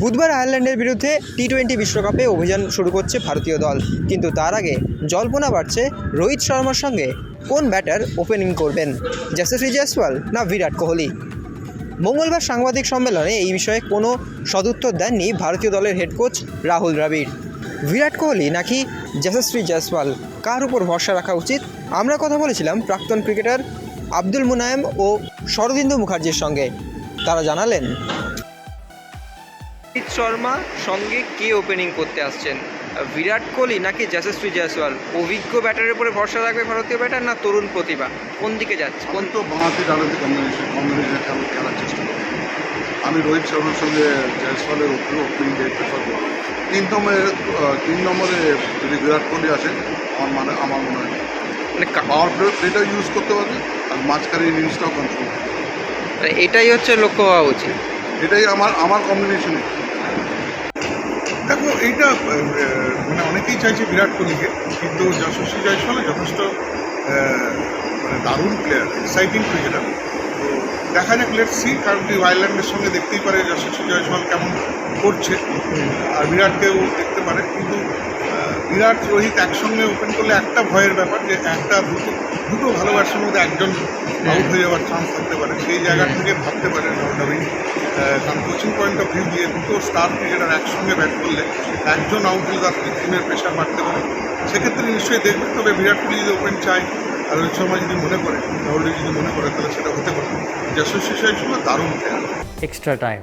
বুধবার আয়ারল্যান্ডের বিরুদ্ধে টি টোয়েন্টি বিশ্বকাপে অভিযান শুরু করছে ভারতীয় দল। কিন্তু তার আগে জল্পনা বাড়ছে রোহিত শর্মার সঙ্গে কোন ব্যাটার ওপেনিং করবেন যশস্বী জয়সওয়াল না বিরাট কোহলি? মঙ্গলবার সাংবাদিক সম্মেলনে এই বিষয়ে কোনো সদুত্তর দেননি ভারতীয় দলের হেড কোচ রাহুল দ্রাবিড়। বিরাট কোহলি নাকি যশস্বী জয়সওয়াল কার উপর ভরসা রাখা উচিত? আমরা কথা বলেছিলাম প্রাক্তন ক্রিকেটার আব্দুল মুনায়েম ও শরদিন্দু মুখার্জির সঙ্গে। তারা জানালেন। রোহিত শর্মা সঙ্গে কে ওপেনিং করতে আসছেন? বিরাট কোহলি নাকি যশস্বী জয়সওয়াল? অভিজ্ঞ ব্যাটারের উপরে ভরসা রাখবে ভারতীয় ব্যাটার না তরুণ প্রতিভা? কোন দিকে যাচ্ছে? কোন তো বাঁহাতি ডানাতে কম্বিনেশন কম্বিনেশন খেলা খেলার চেষ্টা করি। আমি রোহিত শর্মার সঙ্গে জয়সওয়ালের উপরে ওপেনিং প্রেফার করব তিন নম্বরে তিন নম্বরে যদি বিরাট কোহলি আসে আমার মানে আমার মনে হয় মানে পাওয়ার প্লে প্লেটা ইউজ করতে পারবে আর মাঝখানে ইনিংসটাও কন্ট্রোল মানে এটাই হচ্ছে লক্ষ্য হওয়া উচিত। এটাই আমার আমার কম্বিনেশনে দেখো, এইটা মানে অনেকেই চাইছে বিরাট কোহলিকে, কিন্তু যশস্বী জয়সওয়াল যথেষ্ট মানে দারুণ প্লেয়ার এক্সাইটিং ক্রিকেটার তো দেখা যাক লেট সি কারণ কি আয়ারল্যান্ডের সঙ্গে দেখতেই পারে যশস্বী জয়সওয়াল কেমন করছে। আর বিরাটকেও দেখতে পারে, কিন্তু বিরাট রোহিত একসঙ্গে ওপেন করলে একটা ভয়ের ব্যাপার যে একটা দুটো দুটো ভালোবাসার মধ্যে একজন আউট হয়ে যাওয়ার চান্স থাকতে পারে। সেই জায়গা থেকে ভাবতে পারে নবীন কারণ কোচিং পয়েন্ট অফ ভিউ দিয়ে দুটো স্টার ক্রিকেটার একসঙ্গে ব্যাট করলে একজন আউট হলে তার টিমের প্রেশার বাড়তে পারে। সেক্ষেত্রে নিশ্চয়ই দেখবেন তবে বিরাট কোহলি যদি ওপেন চায় আর রোহিত শর্মা যদি মনে করে রাহুল যদি মনে করে তাহলে সেটা হতে পারে। যশস্বী ছিল দারুণ player extra time.